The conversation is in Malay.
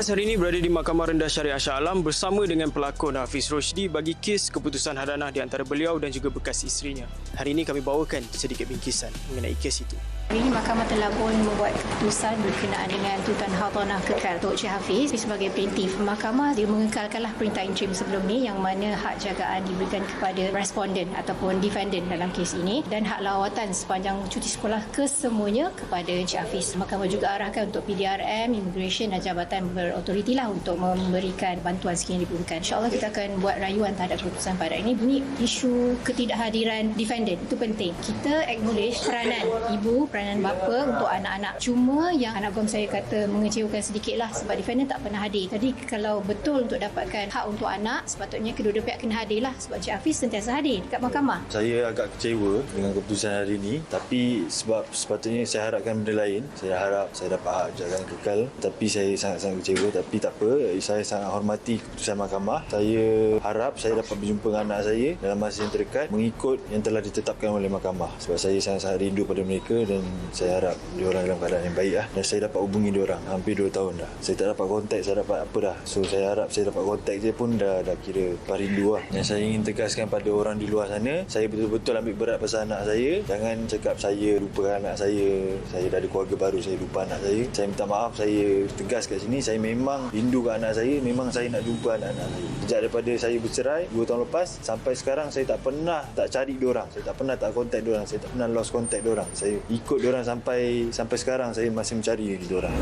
Bas hari ini berada di Mahkamah Rendah Syariah Shah Alam bersama dengan pelakon Hafiz Roshdi bagi kes keputusan hadanah di antara beliau dan juga bekas isterinya. Hari ini kami bawakan sedikit bingkisan mengenai kes itu. Hari ini Mahkamah telah pun membuat keputusan berkenaan dengan tuntutan hak tanah kekal Tok Cik Hafiz sebagai plaintiff. Mahkamah dia mengekalkanlah perintah interim sebelum ni yang mana hak jagaan diberikan kepada responden ataupun defendant dalam kes ini dan hak lawatan sepanjang cuti sekolah kesemuanya kepada Cik Hafiz. Mahkamah juga arahkan untuk PDRM, Immigration dan Jabatan Berautoriti lah untuk memberikan bantuan sekiranya diperlukan. InsyaAllah kita akan buat rayuan terhadap keputusan pada ini. Bunyi isu ketidakhadiran defendant itu penting. Kita acknowledge peranan ibu, peranan bapa untuk anak-anak. Cuma yang anak gom saya kata mengecewakan sedikit lah sebab defendant tak pernah hadir. Jadi kalau betul untuk dapatkan hak untuk anak, sepatutnya kedua-dua pihak kena hadir lah sebab Cik Hafiz sentiasa hadir dekat mahkamah. Saya agak kecewa dengan keputusan hari ini tapi sebab sepatutnya saya harapkan benda lain. Saya harap saya dapat hak jagaan kekal tapi saya sangat-sangat kecewa tapi tak apa. Saya sangat hormati keputusan mahkamah. Saya harap saya dapat berjumpa dengan anak saya dalam masa yang terdekat mengikut yang telah ditetapkan oleh mahkamah. Sebab saya sangat-sangat rindu pada mereka dan saya harap diorang dalam keadaan yang baik lah. Dan saya dapat hubungi diorang hampir 2 tahun dah. Saya tak dapat kontak saya dapat apa dah. So saya harap saya dapat kontak je pun dah, dah kira rindu lah. Yang saya ingin tegaskan pada orang di luar sana saya betul-betul ambil berat pasal anak saya. Jangan cakap saya lupa anak saya. Saya dah ada keluarga baru saya lupa anak saya. Saya minta maaf saya tegas kat sini. Saya memang rindu kat anak saya memang saya nak jumpa anak-anak saya. Sejak daripada saya bercerai 2 tahun lepas sampai sekarang saya tak pernah tak cari diorang. Saya tak pernah tak kontak diorang. Saya tak pernah lost contact diorang. Saya ikut diorang sampai sampai sekarang saya masih mencari diorang